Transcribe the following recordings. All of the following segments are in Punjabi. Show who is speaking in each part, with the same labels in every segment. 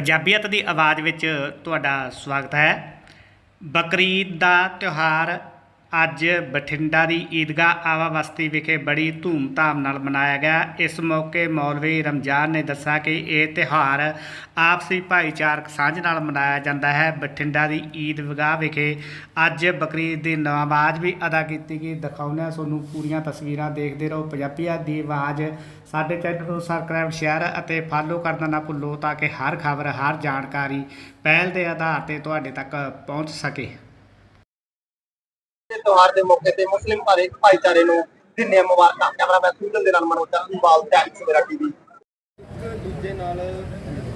Speaker 1: ਪੰਜਾਬੀਅਤ ਦੀ ਆਵਾਜ਼ ਵਿੱਚ ਤੁਹਾਡਾ ਸਵਾਗਤ ਹੈ। ਬਕਰੀਦ ਦਾ ਤਿਉਹਾਰ ਅੱਜ ਬਠਿੰਡਾ ਦੀ ਈਦਗਾਹ ਆਵਾ ਬਸਤੀ ਵਿਖੇ ਬੜੀ ਧੂਮਧਾਮ ਨਾਲ ਮਨਾਇਆ ਗਿਆ। ਇਸ ਮੌਕੇ ਮੌਲਵੀ ਰਮਜ਼ਾਨ ਨੇ ਦੱਸਿਆ ਕਿ ਇਹ ਤਿਉਹਾਰ ਆਪਸੀ ਭਾਈਚਾਰਕ ਸਾਂਝ ਨਾਲ ਮਨਾਇਆ ਜਾਂਦਾ ਹੈ। ਬਠਿੰਡਾ ਦੀ ਈਦਗਾਹ ਵਿਖੇ ਅੱਜ ਬਕਰੀਦ ਦੀ ਨਮਾਜ਼ ਵੀ ਅਦਾ ਕੀਤੀ ਗਈ। ਦਿਖਾਉਂਦੇ ਤੁਹਾਨੂੰ ਪੂਰੀਆਂ ਤਸਵੀਰਾਂ। ਦੇਖਦੇ ਰਹੋ ਪੰਜਾਬੀਅਤ ਦੀ ਆਵਾਜ਼। ਸਾਡੇ ਚੈਨਲ ਨੂੰ ਸਬਸਕ੍ਰਾਈਬ ਸ਼ੇਅਰ ਅਤੇ ਫਾਲੋ ਕਰਨਾ ਨਾ ਭੁੱਲੋ ਤਾਂ ਕਿ ਹਰ ਖਬਰ, ਹਰ ਜਾਣਕਾਰੀ ਪਹਿਲ ਦੇ ਆਧਾਰ ਤੇ ਤੁਹਾਡੇ ਤੱਕ ਪਹੁੰਚ ਸਕੇ।
Speaker 2: ਤਿਉਹਾਰ ਦੇ ਮੌਕੇ ਤੇ ਮੁਸਲਿਮ ਭਾਰੇ ਭਾਈਚਾਰੇ ਨੂੰ ਦਿਨੇ ਮੁਬਾਰਕਾਂ। ਕੈਮਰਾਮੈਨ ਸੂਜਨ ਦੇ ਨਾਲ ਮਨੋਜਾ ਇੰਬਾਲ ਟੈਕਸ ਸਵੇਰਾ ਟੀਵੀ। ਦੂਜੇ ਨਾਲ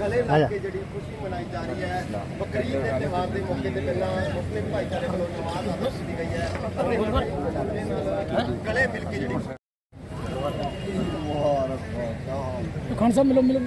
Speaker 2: ਗਲੇ ਲੱਗ ਕੇ ਜਿਹੜੀ ਖੁਸ਼ੀ ਮਨਾਈ ਜਾ ਰਹੀ ਹੈ ਬਕਰੀਦ ਦੇ ਤਿਉਹਾਰ ਦੇ ਮੌਕੇ ਤੇ ਪਹਿਲਾਂ ਮੁਸਲਿਮ ਭਾਈਚਾਰੇ ਵੱਲੋਂ ਨਮਾਜ਼ ਅਦਾ ਕੀਤੀ ਗਈ ਹੈ। ਅਤੇ ਦੂਜੇ ਨਾਲ ਗਲੇ ਮਿਲ ਕੇ ਜਿਹੜੀ
Speaker 3: ਖਾਨ ਸਾਹਿਬ ਮਿਲੋ ਮਿਲੋ।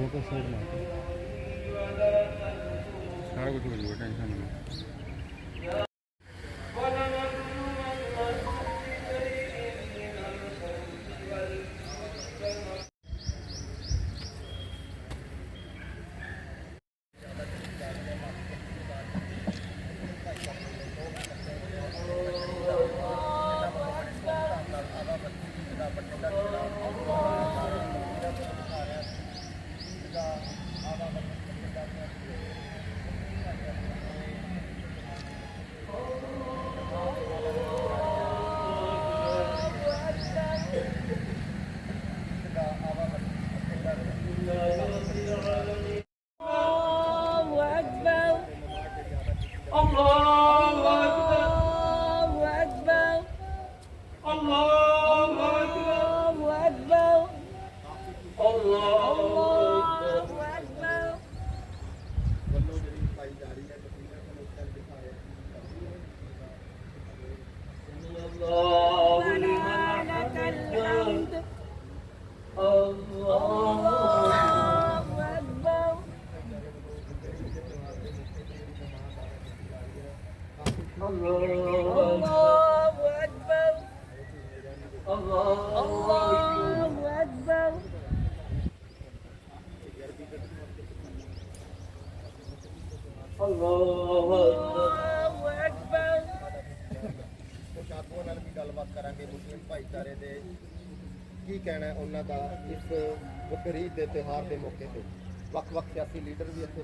Speaker 3: ਮਿਲੋ।
Speaker 4: ਸਾਰਾ ਕੁਝ
Speaker 5: الله أكبر الله أكبر الله أكبر
Speaker 2: ਮੁਸ਼ਾਤੂਆਂ ਨਾਲ ਵੀ ਗੱਲਬਾਤ ਕਰਾਂਗੇ ਮੁਸਲਿਮ ਭਾਈਚਾਰੇ ਦੇ ਕੀ ਕਹਿਣਾ ਹੈ ਉਹਨਾਂ ਦਾ ਇਸ ਬਕਰੀਦ ਦੇ ਤਿਉਹਾਰ ਦੇ ਮੌਕੇ ਤੇ ਵੱਖ-ਵੱਖ ਸਿਆਸੀ ਲੀਡਰ ਵੀ ਇੱਥੇ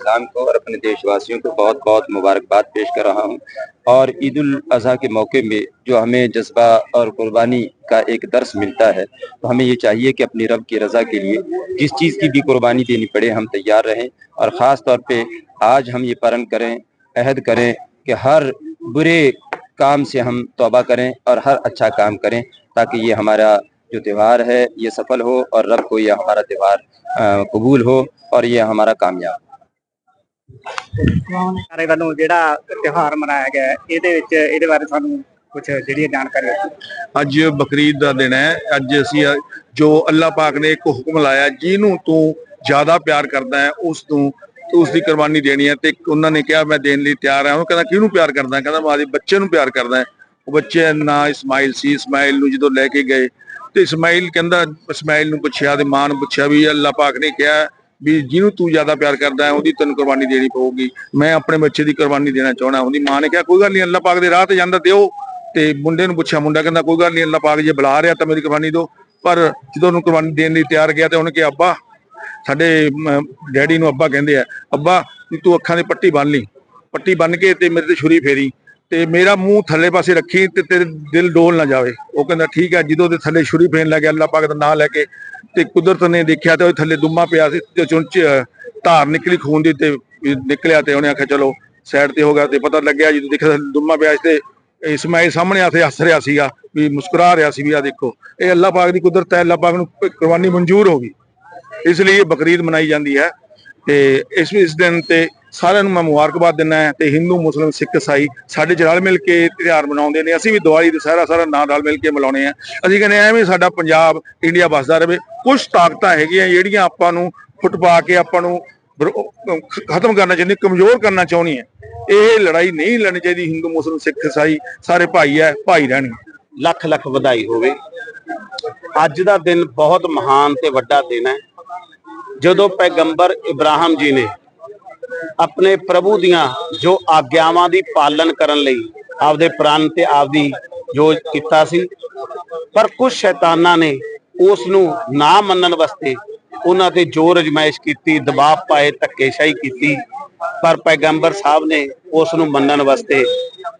Speaker 6: इस्लाम को और अपने देशवासियों को बहुत बहुत मुबारकबाद पेश कर रहा हूँ और ईद अज़हा के मौके में जो हमें जज्बा और कुर्बानी का एक दर्स मिलता है तो हमें ये चाहिए कि अपनी रब की रज़ा के लिए जिस चीज़ की भी कुर्बानी देनी पड़े, हम तैयार रहें और ख़ास तौर पर आज हम ये प्रण करें, अहद करें कि हर बुरे काम से हम तोबा करें और हर अच्छा काम करें ताकि ये हमारा जो त्यौहार है, ये सफल हो और रब को ये हमारा त्यौहार कबूल हो और ये हमारा कामयाब।
Speaker 1: ਸਾਰੇ ਵੱਲੋਂ ਜਿਹੜਾ ਤਿਉਹਾਰ ਮਨਾਇਆ ਗਿਆ ਇਹਦੇ ਵਿੱਚ, ਇਹਦੇ ਬਾਰੇ ਸਾਨੂੰ ਕੁਝ ਜਿਹੜੀਆਂ ਜਾਣਕਾਰੀ
Speaker 7: ਅੱਜ ਬਕਰੀਦ ਦਾ ਦਿਨ ਹੈ। ਅੱਜ ਅਸੀਂ, ਜੋ ਅੱਲਾਹ ਪਾਕ ਨੇ ਇੱਕ ਹੁਕਮ ਲਾਇਆ, ਜਿਹਨੂੰ ਤੂੰ ਜ਼ਿਆਦਾ ਪਿਆਰ ਕਰਦਾ ਹੈ, ਉਸ ਨੂੰ, ਉਸ ਦੀ ਕੁਰਬਾਨੀ ਦੇਣੀ ਹੈ। ਤੇ ਉਹਨਾਂ ਨੇ ਕਿਹਾ, ਮੈਂ ਦੇਣ ਲਈ ਤਿਆਰ ਹਾਂ। ਉਹ ਕਹਿੰਦਾ, ਕਿਹਨੂੰ ਪਿਆਰ ਕਰਦਾ ਕਹਿੰਦਾ, ਮੈਂ ਬੱਚੇ ਨੂੰ ਪਿਆਰ ਕਰਦਾ ਹੈ। ਉਹ ਬੱਚੇ ਦਾ ਨਾਂ ਇਸਮਾਈਲ ਸੀ। ਇਸਮਾਈਲ ਨੂੰ ਜਦੋਂ ਲੈ ਕੇ ਗਏ, ਤੇ ਇਸਮਾਈਲ ਕਹਿੰਦਾ ਇਸਮਾਈਲ ਨੂੰ ਪੁੱਛਿਆ ਤੇ ਮਾਂ ਨੂੰ ਪੁੱਛਿਆ ਵੀ ਅੱਲਾਹ ਪਾਕ ਨੇ ਕਿਹਾ ਵੀ ਜਿਹਨੂੰ ਤੂੰ ਜ਼ਿਆਦਾ ਪਿਆਰ ਕਰਦਾ ਹੈ, ਉਹਦੀ ਤੈਨੂੰ ਕੁਰਬਾਨੀ ਦੇਣੀ ਪਊਗੀ। ਮੈਂ ਆਪਣੇ ਬੱਚੇ ਦੀ ਕੁਰਬਾਨੀ ਦੇਣਾ ਚਾਹਣਾ ਉਹਦੀ ਮਾਂ ਨੇ ਕਿਹਾ, ਕੋਈ ਗੱਲ ਨਹੀਂ ਅੱਲਾਹ ਪਾਕ ਦੇ ਰਾਹ ਤੇ ਜਾਂਦਾ ਦਿਓ। ਤੇ ਮੁੰਡੇ ਨੂੰ ਪੁੱਛਿਆ, ਮੁੰਡਾ ਕਹਿੰਦਾ, ਕੋਈ ਗੱਲ ਨਹੀਂ ਅੱਲਾਹ ਪਾਕ ਜੇ ਬੁਲਾ ਰਿਹਾ ਤਾਂ ਮੇਰੀ ਕੁਰਬਾਨੀ ਦਿਓ। ਪਰ ਜਦੋਂ ਉਹਨੂੰ ਕੁਰਬਾਨੀ ਦੇਣ ਲਈ ਤਿਆਰ ਗਿਆ ਤੇ ਉਹਨੇ ਕਿਹਾ, ਅੱਬਾ, ਸਾਡੇ ਡੈਡੀ ਨੂੰ ਅੱਬਾ ਕਹਿੰਦੇ ਆ, ਅੱਬਾ, ਵੀ ਤੂੰ ਅੱਖਾਂ ਦੀ ਪੱਟੀ ਬੰਨ ਲਈ। ਪੱਟੀ ਬੰਨ ਕੇ ਤੇ ਮੇਰੇ ਤੇ ਛੁਰੀ ਫੇਰੀ। ਤੇ ਮੇਰਾ ਮੂੰਹ ਥੱਲੇ ਪਾਸੇ ਰੱਖੀ ਤੇ ਤੇਰੇ ਦਿਲ ਡੋਲ ਨਾ ਜਾਵੇ। ਉਹ ਕਹਿੰਦਾ, ਠੀਕ ਹੈ। ਜਦੋਂ ਦੇ ਥੱਲੇ ਛੁਰੀ ਫੇਰਨ ਲੱਗਿਆ ਅੱਲਾਹ ਪਾਕ ਦਾ ਨਾਮ ਲੈ ਕੇ ਤੇ ਕੁਦਰਤ ਨੇ ਦੇਖਿਆ ਤੇ ਉਹ ਥੱਲੇ ਦੁੰਮਾ ਪਿਆ ਸੀ ਤੇ ਚੁੰਚ ਧਾਰ ਨਿਕਲੀ ਖੂਨ ਦੀ ਤੇ ਨਿਕਲਿਆ ਤੇ ਉਹਨੇ ਆਖਿਆ, ਚਲੋ, ਸਾਈਡ ਤੇ ਹੋ ਗਿਆ। ਤੇ ਪਤਾ ਲੱਗਿਆ ਜਦੋਂ ਦੇਖਿਆ ਦੁੰਮਾ ਪਿਆ ਸੀ ਤੇ ਇਸਮਾਈਲ ਸਾਹਮਣੇ ਆ ਕੇ ਹੱਸ ਰਿਹਾ ਸੀਗਾ, ਵੀ ਮੁਸਕਰਾ ਰਿਹਾ ਸੀ, ਵੀ ਆ ਦੇਖੋ, ਇਹ ਅੱਲਾਹ ਪਾਕ ਦੀ ਕੁਦਰਤ ਹੈ ਅੱਲਾਹ ਪਾਕ ਨੂੰ ਕੁਰਬਾਨੀ ਮਨਜ਼ੂਰ ਹੋ ਗਈ। ਇਸ ਲਈ ਇਹ ਬਕਰੀਦ ਮਨਾਈ ਜਾਂਦੀ ਹੈ ਤੇ ਇਸ ਇਸ ਦਿਨ ਤੇ ਸਾਰਿਆਂ ਨੂੰ ਮੈਂ ਮੁਬਾਰਕਬਾਦ ਦਿੰਦਾ ਹਾਂ ਤੇ ਹਿੰਦੂ ਮੁਸਲਮਾਨ ਸਿੱਖ ਇਸਾਈ ਸਾਡੇ ਚ ਰਲ ਮਿਲ ਕੇ ਤਿਉਹਾਰ ਮਨਾਉਂਦੇ ਨੇ। ਅਸੀਂ ਵੀ ਦੀਵਾਲੀ ਦੁਸਹਿਰਾ ਸਾਰਾ ਨਾਲ ਰਲ ਮਿਲ ਕੇ ਮਨਾਉਣੇ ਆ ਅਸੀਂ ਕਹਿੰਦੇ ਆ ਐਵੇਂ ਸਾਡਾ ਪੰਜਾਬ ਇੰਡੀਆ ਵਸਦਾ ਰਹੇ। ਕੁਝ ਤਾਕਤਾਂ ਹੈਗੀਆਂ ਜਿਹੜੀਆਂ ਆਪਾਂ ਨੂੰ ਫੁੱਟ ਪਾ ਕੇ ਆਪਾਂ ਨੂੰ ਖਤਮ ਕਰਨਾ ਚਾਹੁੰਦੀ, ਕਮਜ਼ੋਰ ਕਰਨਾ ਚਾਹੁੰਦੀ ਹੈ। ਇਹ ਲੜਾਈ ਨਹੀਂ ਲੜਨੀ ਚਾਹੀਦੀ, ਹਿੰਦੂ ਮੁਸਲਮਾਨ ਸਿੱਖ ਇਸਾਈ ਸਾਰੇ ਭਾਈ ਹੈ, ਭਾਈ ਰਹਿਣਗੇ।
Speaker 8: ਲੱਖ ਲੱਖ ਵਧਾਈ ਹੋਵੇ। ਅੱਜ ਦਾ ਦਿਨ ਬਹੁਤ ਮਹਾਨ ਤੇ ਵੱਡਾ ਦਿਨ ਹੈ। ਜਦੋਂ ਪੈਗੰਬਰ ਇਬਰਾਹਿਮ ਜੀ ਨੇ ਆਪਣੇ ਪ੍ਰਭੂ ਦੀਆਂ ਜੋ ਆਗਿਆਵਾਂ ਦੀ ਪਾਲਣ ਕਰਨ ਲਈ ਆਪਦੇ ਪ੍ਰਾਨ ਤੇ ਆਪਦੀ ਜੋ ਕੀਤਾ ਸੀ। ਪਰ ਕੁਝ ਸ਼ੈਤਾਨਾਂ ਨੇ ਉਸ ਨੂੰ ਨਾ ਮੰਨਣ ਵਾਸਤੇ ਉਹਨਾਂ ਤੇ ਜ਼ੋਰ ਅਜਮਾਇਸ਼ ਕੀਤੀ, ਦਬਾਅ ਪਾਏ, ਧੱਕੇਸ਼ਾਹੀ ਕੀਤੀ। ਪਰ ਪੈਗੰਬਰ ਸਾਹਿਬ ਨੇ ਉਸ ਨੂੰ ਮੰਨਣ ਵਾਸਤੇ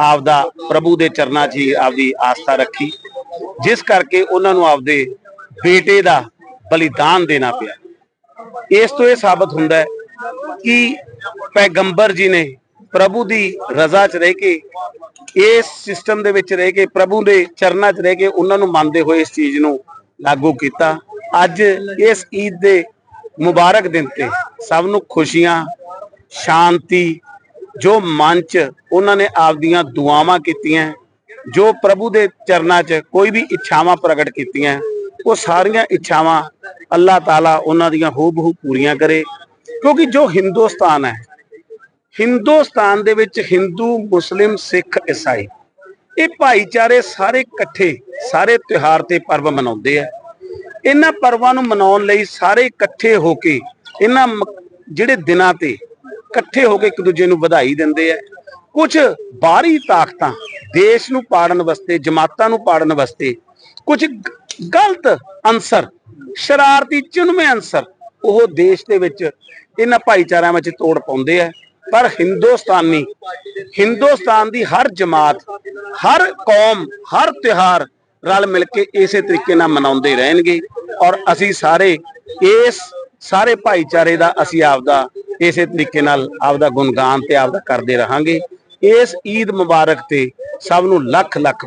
Speaker 8: ਆਪਦਾ ਪ੍ਰਭੂ ਦੇ ਚਰਨਾਂ 'ਚ ਹੀ ਆਪਦੀ ਆਸਥਾ ਰੱਖੀ, ਜਿਸ ਕਰਕੇ ਉਹਨਾਂ ਨੂੰ ਆਪਦੇ ਬੇਟੇ ਦਾ ਬਲੀਦਾਨ ਦੇਣਾ ਪਿਆ। ਇਸ ਤੋਂ ਇਹ ਸਾਬਤ ਹੁੰਦਾ ਹੈ ਕਿ ਪੈਗੰਬਰ ਜੀ ਨੇ ਪ੍ਰਭੂ ਦੀ ਰਜ਼ਾ 'ਚ ਰਹਿ ਕੇ, ਇਸ ਸਿਸਟਮ ਦੇ ਵਿੱਚ ਰਹਿ ਕੇ, ਪ੍ਰਭੂ ਦੇ ਚਰਨਾਂ 'ਚ ਰਹਿ ਕੇ ਉਹਨਾਂ ਨੂੰ ਮੰਨਦੇ ਹੋਏ ਇਸ ਚੀਜ਼ ਨੂੰ ਲਾਗੂ ਕੀਤਾ। ਅੱਜ ਇਸ ਈਦ ਦੇ ਮੁਬਾਰਕ ਦਿਨ ਤੇ ਸਭ ਨੂੰ ਖੁਸ਼ੀਆਂ, ਸ਼ਾਂਤੀ, ਜੋ ਮਨ 'ਚ ਉਹਨਾਂ ਨੇ ਆਪਦੀਆਂ ਦੁਆਵਾਂ ਕੀਤੀਆਂ, ਜੋ ਪ੍ਰਭੂ ਦੇ ਚਰਨਾਂ 'ਚ ਕੋਈ ਵੀ ਇੱਛਾਵਾਂ ਪ੍ਰਗਟ ਕੀਤੀਆਂ, ਉਹ ਸਾਰੀਆਂ ਇੱਛਾਵਾਂ ਅੱਲਾਹ ਤਾਲਾ ਉਹਨਾਂ ਦੀਆਂ ਹੂਬਹੂ ਪੂਰੀਆਂ ਕਰੇ। ਕਿਉਂਕਿ ਜੋ ਹਿੰਦੁਸਤਾਨ ਹੈ, ਹਿੰਦੁਸਤਾਨ ਦੇ ਵਿੱਚ ਹਿੰਦੂ, ਮੁਸਲਿਮ, ਸਿੱਖ ਈਸਾਈ, ਇਹ ਭਾਈਚਾਰੇ ਸਾਰੇ ਇਕੱਠੇ ਸਾਰੇ ਤਿਉਹਾਰ ਤੇ ਪਰਵ ਮਨਾਉਂਦੇ ਆ। ਇਹਨਾਂ ਪਰਵਾਂ ਨੂੰ ਮਨਾਉਣ ਲਈ ਸਾਰੇ ਇਕੱਠੇ ਹੋ ਕੇ ਇਹਨਾਂ ਜਿਹੜੇ ਦਿਨਾਂ ਤੇ ਇਕੱਠੇ ਹੋ ਕੇ ਇੱਕ ਦੂਜੇ ਨੂੰ ਵਧਾਈ ਦਿੰਦੇ ਆ। ਕੁਝ ਬਾਹਰੀ ਤਾਕਤਾਂ ਦੇਸ਼ ਨੂੰ ਪਾੜਨ ਵਾਸਤੇ, ਜਮਾਤਾਂ ਨੂੰ ਪਾੜਨ ਵਾਸਤੇ, ਕੁਝ ਗਲਤ ਅੰਸਰ ਸ਼ਰਾਰਤੀ, ਚੁਣਵੇਂ ਅੰਸਰ ਉਹ ਦੇਸ਼ ਦੇ ਵਿੱਚ ਇਹਨਾਂ ਭਾਈਚਾਰਿਆਂ ਵਿੱਚ ਤੋੜ ਪਾਉਂਦੇ ਆ। ਪਰ ਹਿੰਦੁਸਤਾਨੀ, ਹਿੰਦੁਸਤਾਨ ਦੀ ਹਰ ਜਮਾਤ, ਹਰ ਕੌਮ, ਹਰ ਤਿਉਹਾਰ ਰਲ ਮਿਲ ਕੇ ਇਸੇ ਤਰੀਕੇ ਨਾਲ ਮਨਾਉਂਦੇ ਰਹਿਣਗੇ ਔਰ ਅਸੀਂ ਸਾਰੇ ਇਸ ਸਾਰੇ ਭਾਈਚਾਰੇ ਦਾ ਅਸੀਂ ਆਪਦਾ ਇਸੇ ਤਰੀਕੇ ਨਾਲ ਆਪਦਾ ਗੁਣਗਾਨ ਤੇ ਆਪਦਾ ਕਰਦੇ ਰਹਾਂਗੇ। ਇਸ ਈਦ ਮੁਬਾਰਕ ਤੇ ਸਭ ਨੂੰ ਲੱਖ ਲੱਖ